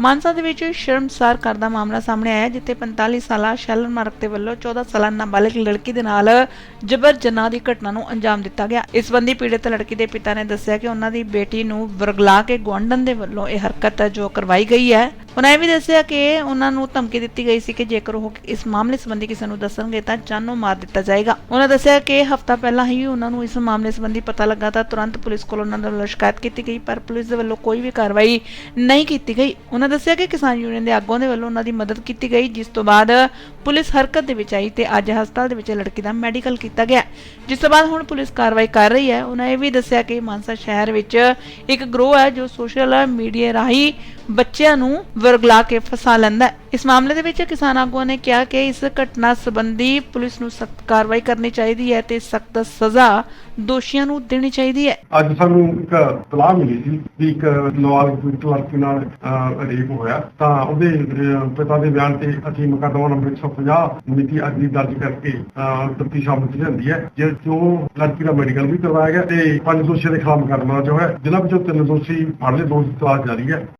ਮਾਨਸਾ ਦੇ ਵਿੱਚ ਸ਼ਰਮਸਾਰ ਕਰਦਾ ਮਾਮਲਾ ਸਾਹਮਣੇ ਆਇਆ ਜਿੱਥੇ 45 ਸਾਲਾ ਸ਼ੈਲਨ ਮਾਰਕ ਦੇ ਵੱਲੋਂ 14 ਸਾਲਾ ਨਾਬਾਲਗ ਲੜਕੀ ਦੇ ਨਾਲ ਜਬਰ ਜਨਾਹ ਦੀ ਘਟਨਾ ਨੂੰ ਅੰਜਾਮ ਦਿੱਤਾ ਗਿਆ। ਇਸ ਸੰਬੰਧੀ ਪੀੜਤ ਲੜਕੀ ਦੇ ਪਿਤਾ ਨੇ ਦੱਸਿਆ ਕਿ ਉਹਨਾਂ ਦੀ ਬੇਟੀ ਨੂੰ ਵਰਗਲਾ ਕੇ ਗੁਆਂਢਣ ਦੇ ਵੱਲੋਂ ਇਹ ਹਰਕਤ ਜੋ ਕਰਵਾਈ ਗਈ ਹੈ ਉਹਨਾਂ ਇਹ ਵੀ ਦੱਸਿਆ ਕਿ ਉਹਨਾਂ ਨੂੰ ਧਮਕੀ ਦਿੱਤੀ ਗਈ ਸੀ ਕਿ ਜੇਕਰ ਉਹ ਇਸ ਮਾਮਲੇ ਸੰਬੰਧੀ ਕਿਸੇ ਨੂੰ ਦੱਸਣਗੇ ਤਾਂ ਜਾਨੋਂ ਮਾਰ ਦਿੱਤਾ ਜਾਏਗਾ। ਉਹਨਾਂ ਦੱਸਿਆ ਕਿ ਹਫਤਾ ਪਹਿਲਾਂ ਹੀ ਉਹਨਾਂ ਨੂੰ ਇਸ ਮਾਮਲੇ ਸੰਬੰਧੀ ਪਤਾ ਲੱਗਾ ਤਾਂ ਤੁਰੰਤ ਪੁਲਿਸ ਕੋਲ ਉਹਨਾਂ ਵੱਲੋਂ ਸ਼ਿਕਾਇਤ ਕੀਤੀ ਗਈ, ਪਰ ਪੁਲਿਸ ਦੇ ਵੱਲੋਂ ਕੋਈ ਵੀ ਕਾਰਵਾਈ ਨਹੀਂ ਕੀਤੀ ਗਈ। ਉਹਨਾਂ ਦੱਸਿਆ ਕਿ ਕਿਸਾਨ ਯੂਨੀਅਨ ਦੇ ਆਗੂਆਂ ਦੇ ਵੱਲੋਂ ਉਹਨਾਂ ਦੀ ਮਦਦ ਕੀਤੀ ਗਈ, ਜਿਸ ਤੋਂ ਬਾਅਦ ਪੁਲਿਸ ਹਰਕਤ ਦੇ ਵਿੱਚ ਆਈ ਤੇ ਅੱਜ ਹਸਪਤਾਲ ਦੇ ਵਿੱਚ ਲੜਕੀ ਦਾ ਮੈਡੀਕਲ ਕੀਤਾ ਗਿਆ। ਜਿਸ ਤੋਂ ਬਾਅਦ ਹੁਣ ਪੁਲਿਸ ਕਾਰਵਾਈ ਕਰ ਰਹੀ ਹੈ। ਉਹਨਾਂ ਇਹ ਵੀ ਦੱਸਿਆ ਕਿ ਮਾਨਸਾ ਸ਼ਹਿਰ ਵਿੱਚ ਇੱਕ ਗਰੋਹ ਹੈ ਜੋ ਸੋਸ਼ਲ ਮੀਡੀਆ ਰਾਹੀਂ ਬੱਚਿਆਂ ਨੂੰ ਵਰਗਲਾ ਕੇ ਫਸਾ ਲੈਂਦਾ ਹੈ। ਇਸ ਮਾਮਲੇ ਦੇ ਵਿੱਚ ਕਿਸਾਨ ਆਗੂਆਂ ਨੇ ਕਿਹਾ ਕਿ ਇਸ ਘਟਨਾ ਸੰਬੰਧੀ ਪੁਲਿਸ ਨੂੰ ਸਖਤ ਕਾਰਵਾਈ ਕਰਨੀ ਚਾਹੀਦੀ ਹੈ ਤੇ ਸਖਤ ਸਜ਼ਾ ਦੋਸ਼ੀਆਂ ਨੂੰ ਦੇਣੀ ਚਾਹੀਦੀ ਹੈ। ਅੱਜ ਸਾਨੂੰ ਇੱਕ ਤਲਾਹ ਮਿਲੀ ਸੀ ਵੀ ਇੱਕ ਨਾਬਾਲਗ ਲੜਕੀ ਨਾਲ ਰੇਪ ਹੋਇਆ। ਤਾਂ ਉਹਦੇ ਪਿਤਾ ਦੇ ਬਿਆਨ ਤੇ ਅਸੀਂ ਮੁਕੱਦਮਾ ਨੰਬਰ 150 ਮਿਤੀ ਅੱਜ ਦੀ ਦਰਜ ਕਰਕੇ ਤਫਤੀਸ਼ ਆਮਦ ਚ ਲਿਆਂਦੀ ਹੈ ਜਿਸ ਜੋ ਲੜਕੀ ਦਾ ਮੈਡੀਕਲ ਵੀ ਕਰਵਾਇਆ ਗਿਆ ਤੇ ਪੰਜ ਦੋਸ਼ੀਆਂ ਦੇ ਖਿਲਾਫ ਮੁਕੱਦਮਾ ਜੋ ਹੈ ਜਿਨ੍ਹਾਂ ਵਿੱਚੋਂ ਤਿੰਨ ਦੋਸ਼ੀ ਫੜ ਲਏ ਦੋ ਦੀ ਤਲਾਸ਼ ਜਾਰੀ ਹੈ।